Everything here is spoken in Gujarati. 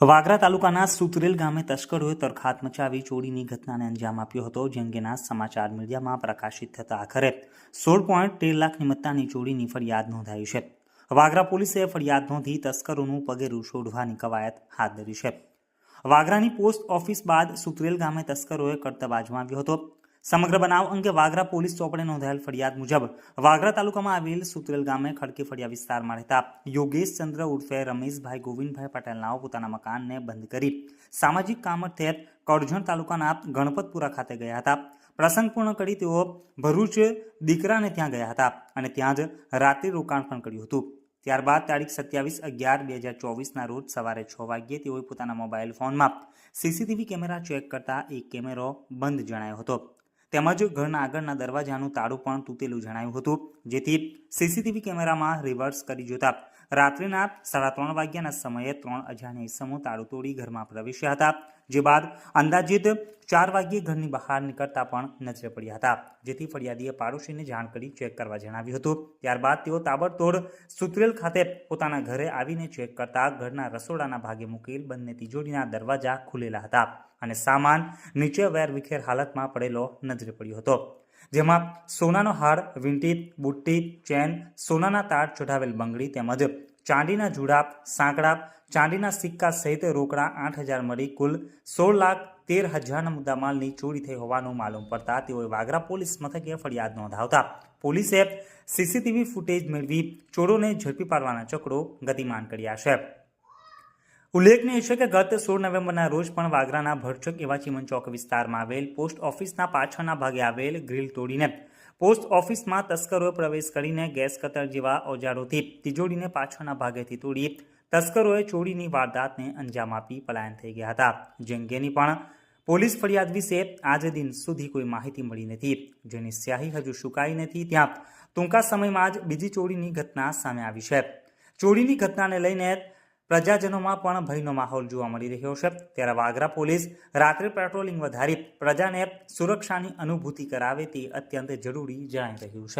વાગરા તાલુકાના સુતરેલ ગામે તસ્કરોએ તરખાત મચાવી ચોરીની ઘટનાને અંજામ આપ્યો હતો, જે અંગેના સમાચાર મીડિયામાં પ્રકાશિત થતા આખરે સોળ પોઈન્ટ તેર લાખની મત્તાની ચોરીની ફરિયાદ નોંધાઈ છે. વાગરા પોલીસે ફરિયાદ નોંધી તસ્કરોનું પગેરું શોધવાની કવાયત હાથ ધરી છે. વાગરાની પોસ્ટ ઓફિસ બાદ સુતરેલ ગામે તસ્કરોએ કરતબ આજમાવ્યો હતો. સમગ્ર બનાવ અંગે વાગરા પોલીસ ચોપડે નોંધાયેલ ફરિયાદ મુજબ વાગરા તાલુકામાં આવેલ સુતરેલ ગામે ખડકી ફળિયા વિસ્તારમાં રહેતા યોગેશ ચંદ્ર ઉર્ફે રમેશભાઈ ગોવિંદભાઈ પટેલનાઓ પોતાના મકાનને બંધ કરી સામાજિક કામ અર્થે કરજણ તાલુકાના ગણપતપુરા ખાતે ગયા હતા. પ્રસંગ પૂર્ણ કરી તેઓ ભરૂચ દીકરાને ત્યાં ગયા હતા અને ત્યાં જ રાત્રિ રોકાણ પણ કર્યું હતું. ત્યારબાદ તારીખ સત્યાવીસ અગિયાર બે હજાર ચોવીસના રોજ સવારે છ વાગ્યે તેઓએ પોતાના મોબાઈલ ફોનમાં સીસીટીવી કેમેરા ચેક કરતા એક કેમેરો બંધ જણાયો હતો. તેમજ ઘરના આગળના દરવાજાનું તાળું પણ તૂટેલું જણાયું હતું. જેથી સીસીટીવી કેમેરામાં રિવર્સ કરી જોતા રાત્રિના સાડા ત્રણ વાગ્યાના સમયે ત્રણ અજાણ્યા ઇસમો તાળું તોડી ઘરમાં પ્રવેશ્યા હતા, જે બાદ અંદાજિત ચાર વાગ્યે ઘરની બહાર નીકળતા પણ નજરે પડ્યા હતા. જેથી ફરિયાદીએ પાડોશીને જાણ કરી ચેક કરવા જણાવ્યું હતું. ત્યારબાદ તેઓ તાબડતોડ સુત્રેલ ખાતે પોતાના ઘરે આવીને ચેક કરતા ઘરના રસોડાના ભાગે મૂકેલ બંને તિજોરીના દરવાજા ખુલેલા હતા અને સામાન નીચે વેર વિખેર હાલતમાં પડેલો નજરે પડ્યો હતો. જેમાં સોનાનો હાર, વીંટીત, બુટ્ટી, ચેન, સોનાના તાર ચઢાવેલ બંગડી તેમજ ચાંદીના જુડા સાંકડા, ચાંદીના સિક્કા સહિત રોકડા આઠ હજાર મળી કુલ સોળ લાખ તેર હજારના મુદ્દામાલની ચોરી થઈ હોવાનું માલુમ પડતા તેઓએ વાગરા પોલીસ મથકે ફરિયાદ નોંધાવતા પોલીસે સીસીટીવી ફૂટેજ મેળવી ચોરોને ઝડપી પાડવાના ચક્રો ગતિમાન કર્યા છે. ઉલ્લેખનીય છે કે ગત સોળ નવેમ્બરના રોજ પણ વાગરાના ભરચક એવા ચીમનચોક વિસ્તારમાં આવેલ પોસ્ટ ઓફિસના પાછળના ભાગે આવેલ ગ્રીલ તોડીને પોસ્ટ ઓફિસમાં તસ્કરોએ પ્રવેશ કરીને ગેસ કતર જેવા ઓજારોથી તિજોડીને પાછળના ભાગેથી તોડી તસ્કરોએ ચોરીની વારદાતને અંજામ આપી પલાયન થઈ ગયા હતા. જે અંગેની પણ પોલીસ ફરિયાદ વિશે આજ દિન સુધી કોઈ માહિતી મળી નથી. જેની સ્યાહી હજુ સુકાઈ નથી. ત્યાં ટૂંકા સમયમાં જ બીજી ચોરીની ઘટના સામે આવી છે. ચોરીની ઘટનાને લઈને પ્રજાજનોમાં પણ ભયનો માહોલ જોવા મળી રહ્યો છે. ત્યારે વાગરા પોલીસ રાત્રે પેટ્રોલિંગ વધારી પ્રજાને સુરક્ષાની અનુભૂતિ કરાવે તે અત્યંત જરૂરી જણાઈ રહ્યું છે.